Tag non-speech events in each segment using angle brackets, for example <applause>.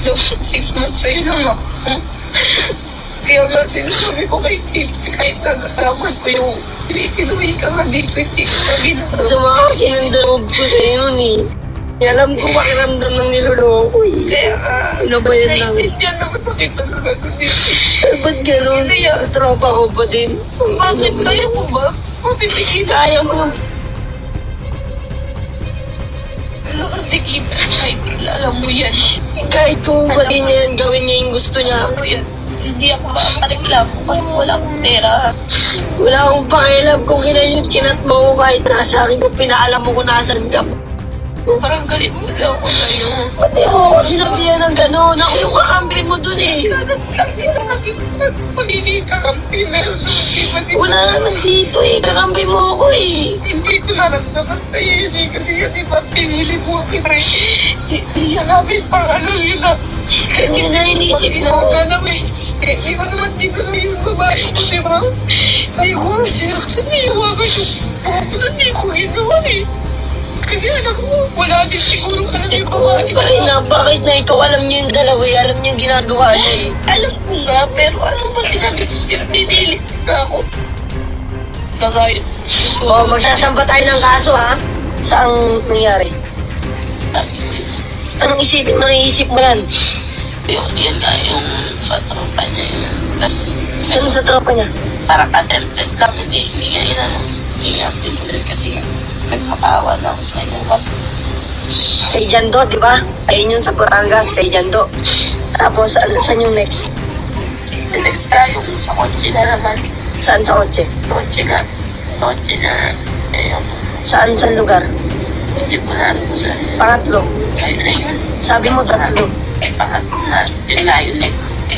close six months sa'yo lang ako. Kaya nga sinasabi ko kay Kim, kahit nag-alaman ko yung pinikinuwi ka nga dito, hindi ko na ginagawa. Masama kasi ng loob ko sa'yo nun eh. Alam ko pakiramdam ng niloloko eh. Kaya nga, Ano ba yan lang? naiintindihan naman na kita na gano'n dito. Eh, ba't gano'n? Tropa ko pa din. Bakit kaya mo ba? Mapipigil na. Kaya mo yung Lakas ni Kim, kahit alam mo yan. kahit kung pati niya yan, gawin niya yung gusto niya. Alam mo yan. Hindi ako makakareklamo kasi wala akong pera. Wala akong pakialam kung kailan yung chinat mo ko kahit nasa akin pinaalam mo kung nasan ka. Parang galit mo sa ako sa'yo. Pati ako ako sinabihan ng gano'n. Ako yung kakampi mo dun eh. Lang dito kasi pag magiging kakampi na hindi din. Wala naman dito eh. Kakampi mo ako eh. Hindi ko naramdaman sa'yo yun eh. Kasi di ba pinili mo ako pre. Hindi yan namin pang ano yun na. Yun na inisip Hindi mo. ganap eh. Eh, di ba naman dito na yung babae ko, di ba? Ay, ko siya. Kasi yung ako yung ako na hindi ko ginawa eh. Kasi anak mo, wala din siguro alam yung babae. Bakit na, bakit na ikaw alam niya yung dalawa eh. Alam niya yung ginagawa niya eh. Alam ko nga, pero ano ba sinabi ko sa'yo? Dinilit na ako. Kagaya. O, Oh, magsasampa tayo ng kaso ha. Saang nangyari? Anong isipin mo, naisip mo yan? Yung, yun nga, yung sa tropa niya yun. Tapos, Saan sa tropa niya? parang attempted lang, hindi, hindi nga yun, ano, hindi nga pinulit kasi nga, nagmakaawa na ako sa kanya. Kay Jando, di ba? Ayun yun sa Batangas, kay Jando. Tapos, ano, saan yung next? The next yung sa kotse na naman, Saan sa kotse? kotse nga, kotse na, yung, Saan sa lugar? hindi ko na ano sa, Pangatlo. ay, na yun, Sabi mo tatlo. pangatlo na, yun nga yun eh,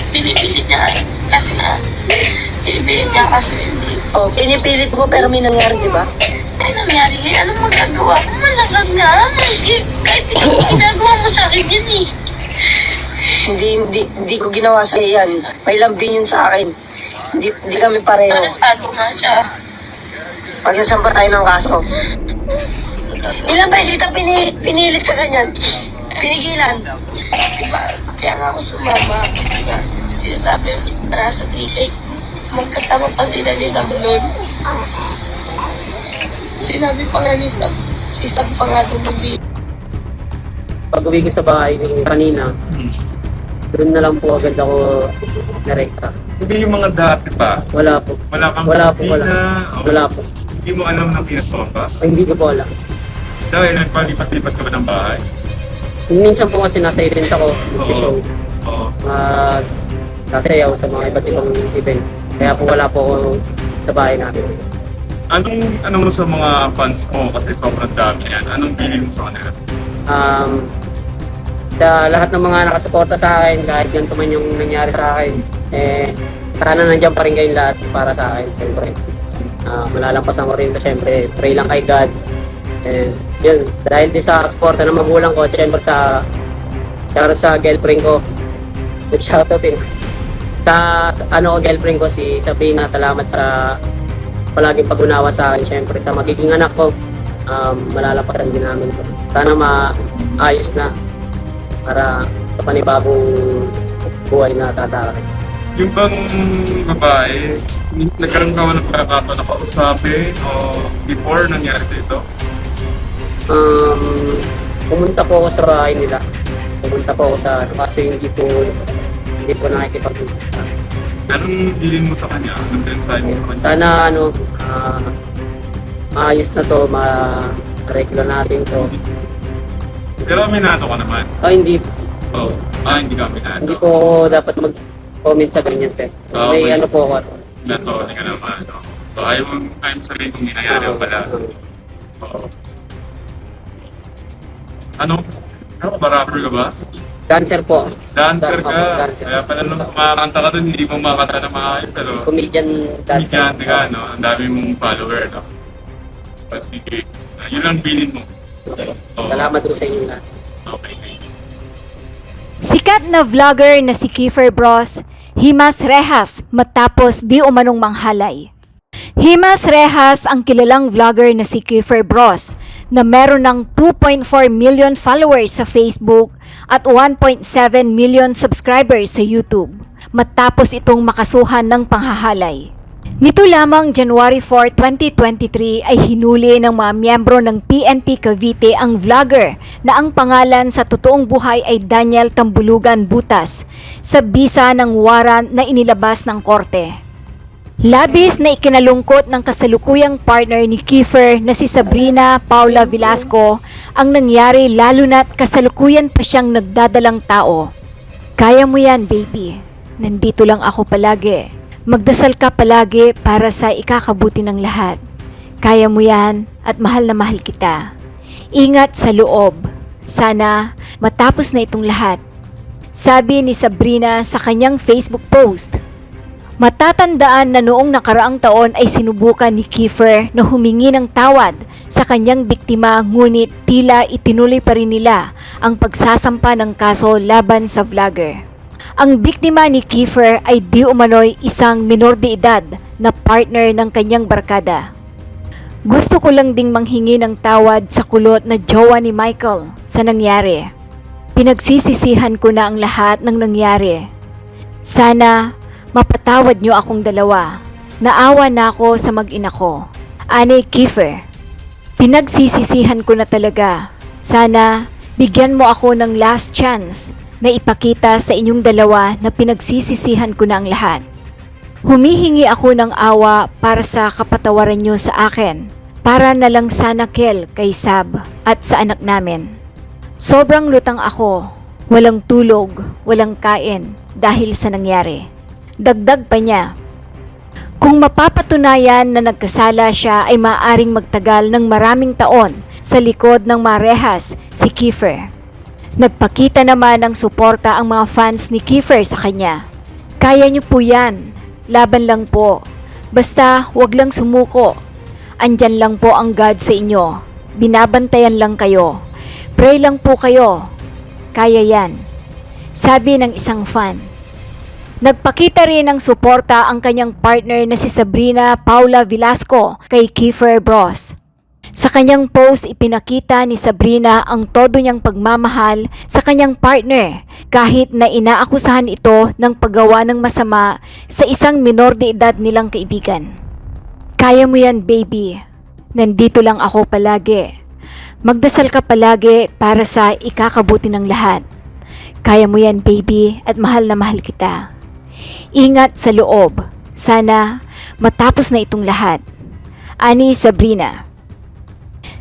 pinipilit niya, kasi nga, pinipilit niya kasi hindi, O, pinipilit mo pero may nangyari, di ba? Ay, nangyari ngayon, anong magagawa ko? Malakas nga, kahit ikaw ginagawa mo sa akin yun eh. Hindi, hindi, hindi ko ginawa sa yan. May lambing yun sa akin. Hindi, hindi kami pareho. Parasado nga siya. Magsasampa tayo ng kaso. Ilang beses kita pinilit, pinilit sa ganyan? Pinigilan. Diba? Kaya nga ako sumama kasi nga, sinasabi, nasa traffic, magkasama pa sila ni Sam noon. Sinabi pa nga ni Sam, si Sam pa nga tumabi. Pag uwi ko sa bahay kanina, doon na lang po agad ako narekta. Hindi yung mga dati pa. Wala po. Wala kang Wala po, wala. o Wala po. Hindi mo alam na pinasomba. Ay, hindi ko po alam. Dahil nagpalipat-lipat ka ba ng bahay? Minsan po kasi nasa event ako, mag-show. Oo. Mag sasayaw sa mga iba't ibang event. Kaya po wala po ako sa bahay namin. Anong, ano mo sa mga fans mo? Kasi sobrang dami yan. Anong feeling mo sa kanila? Um, sa lahat ng mga nakasuporta sa akin, kahit ganito man yung nangyari sa akin, eh, sana nandiyan pa rin kayong lahat para sa akin, siyempre. Ah, malalampasan ko rin ito, siyempre. Pray lang kay God. And yun, dahil din sa suporta ng magulang ko, siyempre sa shoutout sa girlfriend ko. Nag-shoutout din. Sa, ano girlfriend ko, si Sabrina, salamat sa palaging pag-unawa sa akin, siyempre sa magiging anak ko. Um, malalampasan din namin to. Sana maayos na para sa panibagong buhay na tataray. Yung bang babae, nagkaroon ka ba ng pagkakataon na kausapin o before nangyari sa ito? Um, pumunta po ako sa bahay nila. Pumunta po ako sa ano, kasi hindi po hindi po nakikipag-usap. Anong feeling mo sa kanya? Anong mensahe mo sa kanya? Sana ano, ah, maayos na to, ma-reglo natin to. Pero aminado ka naman. Oh, hindi, Oo. Ah, hindi ka aminado. hindi po dapat mag-comment sa ganyan, sir. Ah, May okay. ano po ako. Nato, hindi ka naman. No? So, ayaw mo, ayaw sabihin kung nangyayari ang pala. Oo. Ano? Ano ka ba? Rapper ka ba? Cancer po. Dancer Opo, ka. dancer. Kaya pala nung kumakanta ka dun, hindi mo makanta na maayos. Ano? Comedian dancer. Komedyante ka, no? Ang dami mong follower, no? But sige, ah, yun lang bilin mo. Oo. Salamat po sa inyo lahat. Okay, thank you. Sikat na vlogger na si Kiefer Bros, Himas Rehas matapos di umanong manghalay. Himas Rehas ang kilalang vlogger na si Kiefer Bros na meron ng 2.4 million followers sa Facebook at 1.7 million subscribers sa YouTube matapos itong makasuhan ng panghahalay. Nito lamang January 4, 2023 ay hinuli ng mga miyembro ng PNP Cavite ang vlogger na ang pangalan sa totoong buhay ay Daniel Tambulugan Butas sa bisa ng waran na inilabas ng korte. Labis na ikinalungkot ng kasalukuyang partner ni Kiefer na si Sabrina Paula Velasco ang nangyari lalo na't kasalukuyan pa siyang nagdadalang tao. Kaya mo yan, baby. Nandito lang ako palagi. Magdasal ka palagi para sa ikakabuti ng lahat. Kaya mo yan at mahal na mahal kita. Ingat sa loob. Sana matapos na itong lahat. Sabi ni Sabrina sa kanyang Facebook post. Matatandaan na noong nakaraang taon ay sinubukan ni Kiefer na humingi ng tawad sa kanyang biktima ngunit tila itinuloy pa rin nila ang pagsasampa ng kaso laban sa vlogger. Ang biktima ni Kiefer ay di umano'y isang minor de edad na partner ng kanyang barkada. Gusto ko lang ding manghingi ng tawad sa kulot na jowa ni Michael sa nangyari. Pinagsisisihan ko na ang lahat ng nangyari. Sana mapatawad niyo akong dalawa. Naawa na ako sa mag-ina ko. Ani Kiefer, pinagsisisihan ko na talaga. Sana bigyan mo ako ng last chance na ipakita sa inyong dalawa na pinagsisisihan ko na ang lahat. Humihingi ako ng awa para sa kapatawaran niyo sa akin. Para na lang sana Kel kay Sab at sa anak namin. Sobrang lutang ako. Walang tulog, walang kain dahil sa nangyari. Dagdag pa niya. Kung mapapatunayan na nagkasala siya ay maaring magtagal ng maraming taon sa likod ng marehas si Kiefer. Nagpakita naman ng suporta ang mga fans ni Kiefer sa kanya. Kaya niyo po yan. Laban lang po. Basta wag lang sumuko. Andyan lang po ang God sa inyo. Binabantayan lang kayo. Pray lang po kayo. Kaya yan. Sabi ng isang fan. Nagpakita rin ng suporta ang kanyang partner na si Sabrina Paula Velasco kay Kiefer Bros. Sa kanyang post, ipinakita ni Sabrina ang todo niyang pagmamahal sa kanyang partner kahit na inaakusahan ito ng paggawa ng masama sa isang minor de edad nilang kaibigan. Kaya mo yan, baby. Nandito lang ako palagi. Magdasal ka palagi para sa ikakabuti ng lahat. Kaya mo yan, baby, at mahal na mahal kita. Ingat sa loob. Sana matapos na itong lahat. Ani Sabrina.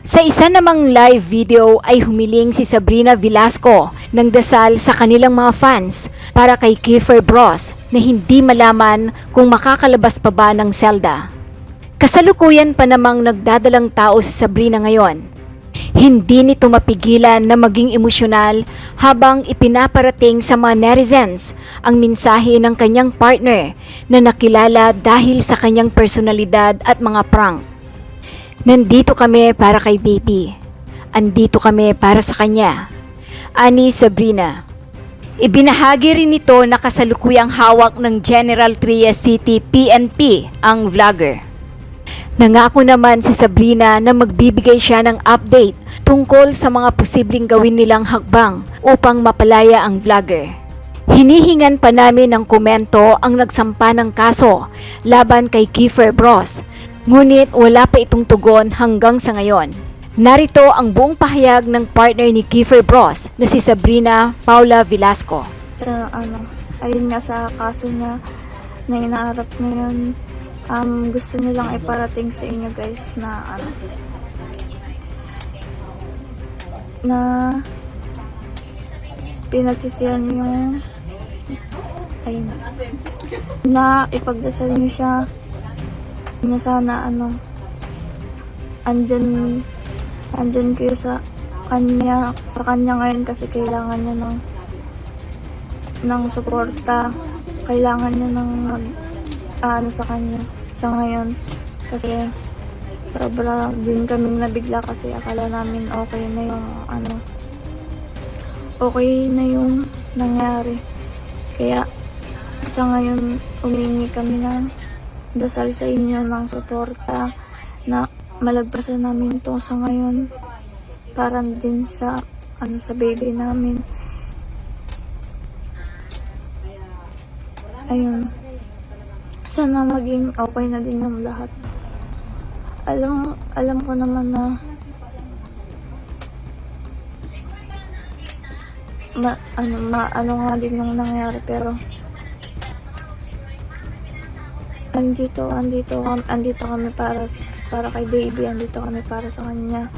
Sa isa namang live video ay humiling si Sabrina Velasco ng dasal sa kanilang mga fans para kay Kiefer Bros na hindi malaman kung makakalabas pa ba ng selda. Kasalukuyan pa namang nagdadalang tao si Sabrina ngayon. Hindi nito mapigilan na maging emosyonal habang ipinaparating sa mga netizens ang mensahe ng kanyang partner na nakilala dahil sa kanyang personalidad at mga prank. Nandito kami para kay baby. Andito kami para sa kanya. Ani Sabrina. Ibinahagi rin nito na kasalukuyang hawak ng General Trias City PNP ang vlogger. Nangako naman si Sabrina na magbibigay siya ng update tungkol sa mga posibleng gawin nilang hakbang upang mapalaya ang vlogger. Hinihingan pa namin ng komento ang nagsampa ng kaso laban kay Kiefer Bros. Ngunit wala pa itong tugon hanggang sa ngayon. Narito ang buong pahayag ng partner ni Kiefer Bros na si Sabrina Paula Velasco. Sa, ano, ayun nga sa kaso niya na inaarap ngayon, um, gusto niya lang iparating sa inyo guys na ano, na pinagsisihan yung ayun na ipagdasal niyo siya. Na sana ano andyan andyan kayo sa kanya sa kanya ngayon kasi kailangan niya ng ng suporta. Kailangan niya ng mag ano sa kanya sa ngayon kasi sobra din kaming nabigla kasi akala namin okay na yung ano okay na yung nangyari kaya sa ngayon humingi kami ng dasal sa inyo ng suporta na malagpasan namin to sa ngayon para din sa ano sa baby namin. Ayun. Sana maging okay na din yung lahat. Alam alam ko naman na ma, ano, ma, ano nga din yung nangyari pero andito, andito, andito kami para para kay baby, andito kami para sa kanya.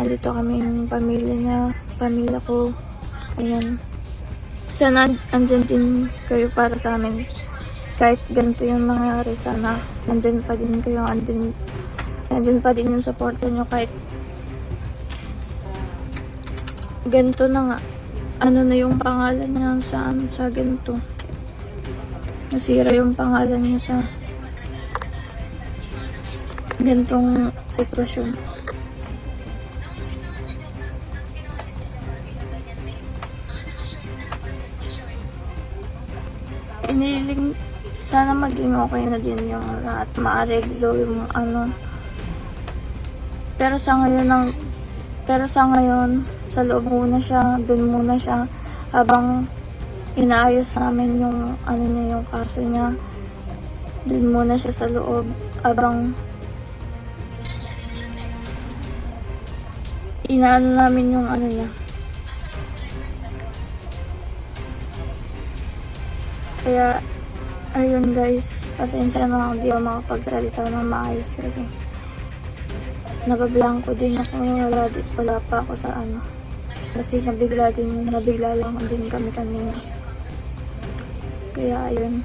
Andito kami yung pamilya niya, pamilya ko. Ayan. Sana andyan din kayo para sa amin. Kahit ganito yung nangyari, sana andyan pa din kayo, andyan, andyan pa din yung supporter nyo kahit ganito na nga. Ano na yung pangalan niya sa ano, sa ganito. Nasira yung pangalan niya sa ganitong sitwasyon. Sana maging okay na din yung lahat maareglo yung ano pero sa ngayon ang pero sa ngayon sa loob muna siya dun muna siya habang inaayos namin yung ano niya yung kaso niya dun muna siya sa loob habang inaano namin yung ano niya. Kaya, ayun guys, pasensya na ako di ako makapagsalita ng maayos kasi nabablanko din ako, wala, wala pa ako sa ano. Kasi nabigla din, nabigla lang din kami kanina. Kaya ayun.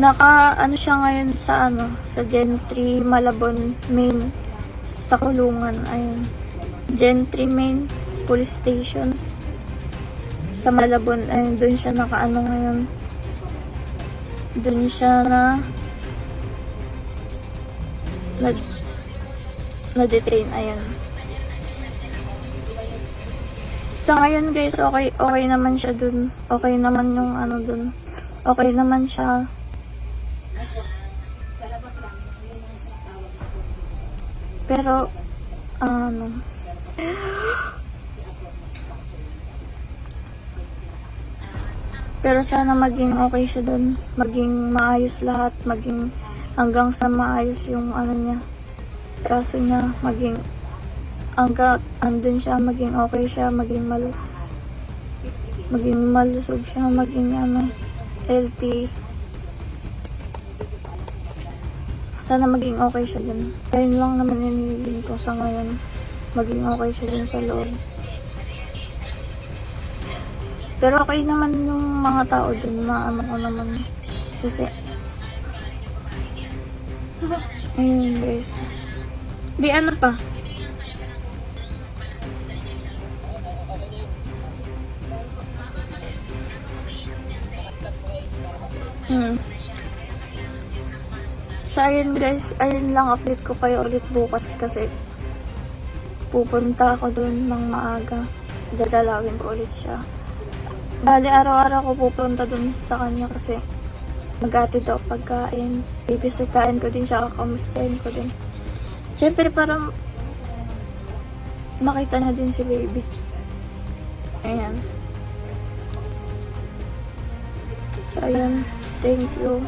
Naka ano siya ngayon sa ano, sa Gentry Malabon Main sa kulungan ayun. Gentry Main Police Station sa Malabon ayun doon siya nakaano ngayon. Doon siya na na na-detain ayun. So ngayon guys, okay okay naman siya dun. Okay naman yung ano dun. Okay naman siya. Pero, ano, pero sana maging okay siya doon. Maging maayos lahat. Maging hanggang sa maayos yung ano niya. Kaso niya, maging hanggang andun siya, maging okay siya, maging mal maging malusog siya, maging ano, healthy. Sana maging okay siya dun. Ayun lang naman yung ko sa ngayon. Maging okay siya dun sa loob. Pero okay naman yung mga tao dun na ano ko naman. Kasi, <laughs> ayun guys. Di ano pa? Hmm. So, ayun guys, ayun lang update ko kayo ulit bukas kasi pupunta ako dun ng maaga. Dadalawin ko ulit siya. Bali, araw-araw ko pupunta dun sa kanya kasi mag-atid daw pagkain. Bibisitahin ko din siya, kakamustahin ko din. Siyempre, parang makita niya din si baby. Ayan. So, ayan. Thank you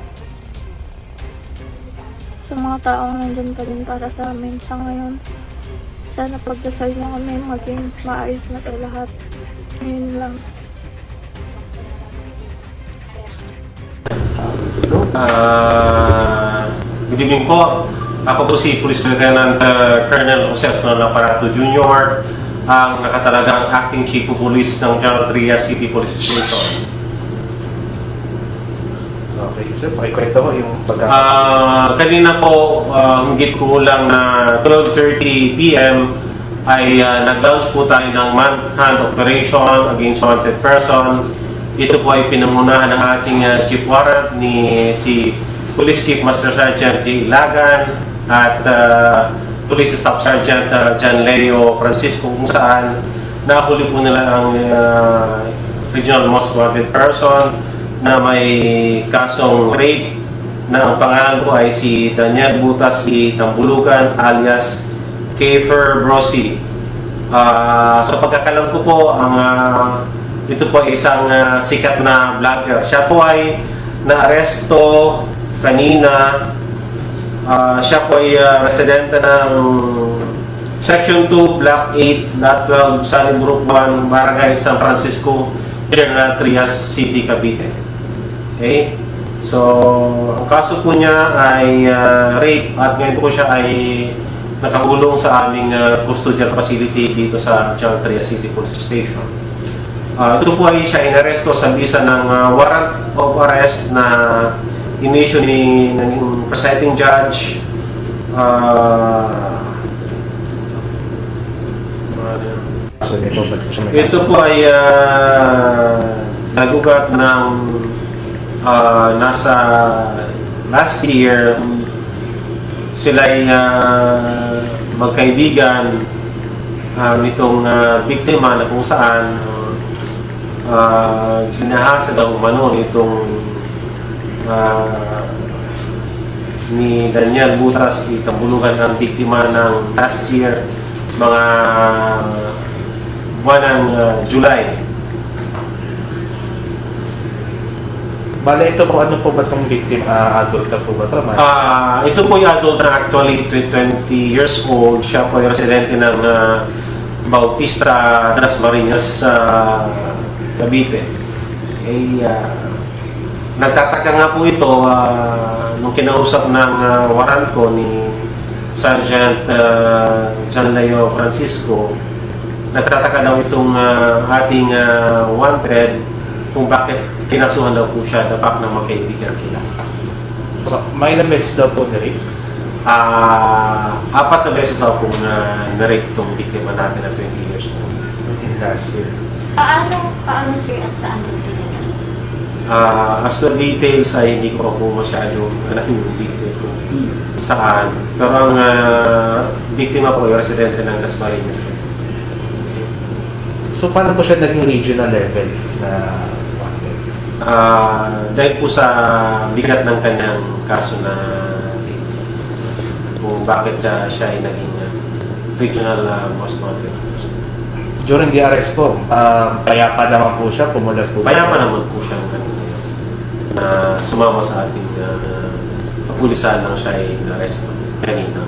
sa mga taong nandyan pa rin para sa amin sa ngayon. Sana pagdasal niyo kami maging maayos na to lahat. Ngayon lang. Ah, good evening po. Ako po si Police Lieutenant uh, Colonel Osesno Naparato Jr., ang nakatalagang Acting Chief of Police ng General City Police Station. Okay, sir, pakikwento ko yung pagka... Ah, kanina po, uh, hinggit ko lang na 12.30 p.m. ay ah, nag-launch po tayo ng manhunt operation against wanted person. Ito po ay pinamunahan ng ating ah, chief warrant ni si Police Chief Master Sergeant J. Lagan at ah, Police Staff Sergeant ah, John Leo Francisco kung saan nahuli po nila ang ah, regional most wanted person na may kasong rape na ang pangalan ko ay si Daniel Butas I. Tambulugan alias Kafer Brosi. Ah, sa pagkakalam ko po, ang ah, ito po ay isang ah, sikat na vlogger. Siya po ay naaresto kanina. Ah, siya po ay ah, residente ng Section 2, Block 8, Lot 12, Sunnybrook 1, Barangay San Francisco, General Trias City, Cavite. Okay? So, ang kaso po niya ay ah, rape at ngayon po siya ay nakagulong sa aming uh, custodial facility dito sa Trias City Police Station. Ah, ito po ay siya inaresto sa bisa ng ah, warrant of arrest na in-issue ni ng presiding judge may ito po ay uh, nagugat ng ah, nasa last year sila ay ah, magkaibigan ah, nitong ah, biktima na kung saan uh, ginahasa daw umano nitong ah, ni Daniel Butas itambulugan ng biktima ng last year mga buwan ng ah, July. Bale, ito po, ano po ba itong victim? Ah, adult na po ba ito? Ma- Ah, ito po yung adult na actually tw- 20 years old. Siya po yung residente ng ah, Bautista Das Marinas sa Cavite. Eh, ah, nagtataka nga po ito ah, nung kinausap ng ah, warrant ko ni Sergeant uh, John Leo Francisco. Nagtataka daw itong ah, ating ah, wanted kung bakit kinasuhan daw po siya dapat na magkaibigan sila. May ilang beses daw po na-rape? Ah, apat na beses ako kung uh, na-rape itong biktima natin na 20 years old. In last year. Paano, paano sir at saan mo tinanong? Ah, as to details ay hindi ko po masyado alam yung detail kung saan. Pero ang ah, biktima po ay residente ng Las Marinas. So, paano po siya naging regional level na Ah, dahil po sa bigat ng kanyang kaso na kung bakit siya, siya ay naging ah, regional ah, most wanted. During the arrest po, um, payapa naman po siya, pumulat po. Kaya pa naman po siyang ganun na sumama sa ating uh, kapulisan nang siya ay na-arresto kanina.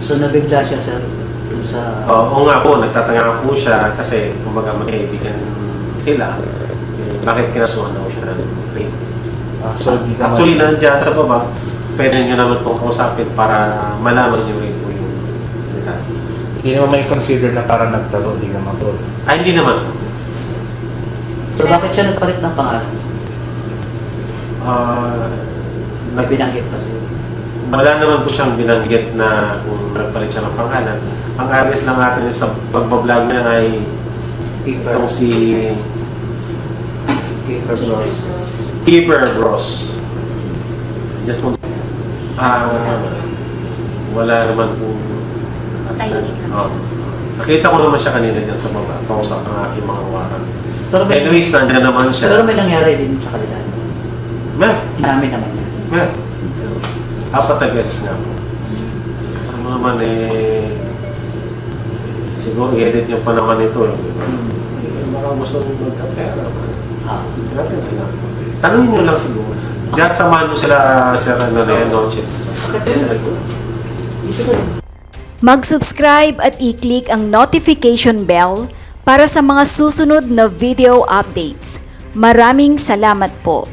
So nabigla siya sir sa Oo oo nga po, nagtatanga po siya kasi kumbaga magkaibigan sila. Bakit kinasuhan daw siya ng rape? Ah, so, di naman- Actually, nandyan sa baba, pwede nyo naman pong kausapin para malaman nyo rin po yung detalye. Hindi naman may consider na parang nagtago, hindi naman po. Ay, hindi naman. So bakit siya nagpalit ng pangalan? Ah, May binanggit pa siya. Wala naman po siyang binanggit na kung nagpalit siya ng pangalan. Ang alis lang natin sa pagbablog niya ay itong si Keeper Bros. Keeper Bros. Just mo. Ah, wala naman po. Tahimik. Oh. Nakita ko naman siya kanina dyan sa baba. Kausap ng aking mga waran. Pero may, Anyways, nandiyan naman siya. pero may nangyari din sa kanila. Mer, Marami naman yan. mer. Apat na beses nga po. Ano naman eh, siguro i-edit niyo pa naman ito eh. Eh, Baka gusto mo lang. Tanungin nyo lang siguro. Just samahan mo sila, Sir ano na yan, no, Chip. Mag-subscribe at i-click ang notification bell para sa mga susunod na video updates. Maraming salamat po.